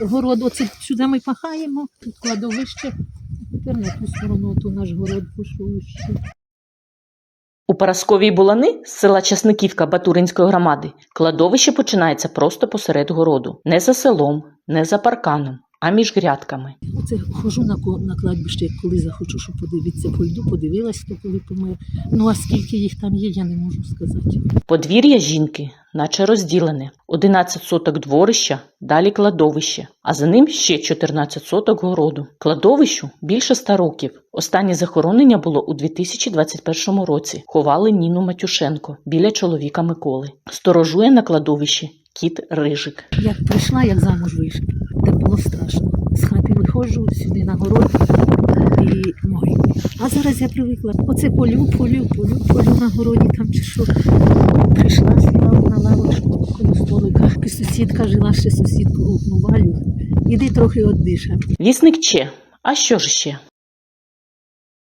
город, оце сюди ми пахаємо, тут кладовище, тепер на ту сторону, ту наш город ще. У Парасковій Булани з села Часниківка Батуринської громади кладовище починається просто посеред городу, не за селом, не за парканом, а між грядками. Оце хожу на, на кладбище, коли захочу, щоб подивитися, пойду, подивилась, то коли помер. Ну а скільки їх там є, я не можу сказати. Подвір'я жінки, наче розділене, 11 соток дворища, далі кладовище, а за ним ще 14 соток городу. Кладовищу більше 100 років. Останнє захоронення було у 2021 році. Ховали Ніну Матюшенко біля чоловіка Миколи. Сторожує на кладовищі кіт Рижик. Як прийшла, як замуж вийшла, так було страшно. З сюди на город і ой. А зараз я привикла. Оце полю, полю, полю, полю на городі там чи що. Прийшла, сіла на лавочку коло столика. І сусідка жила ще сусідку ну, Валю. Іди трохи оддиша. Вісник Че. А що ж ще?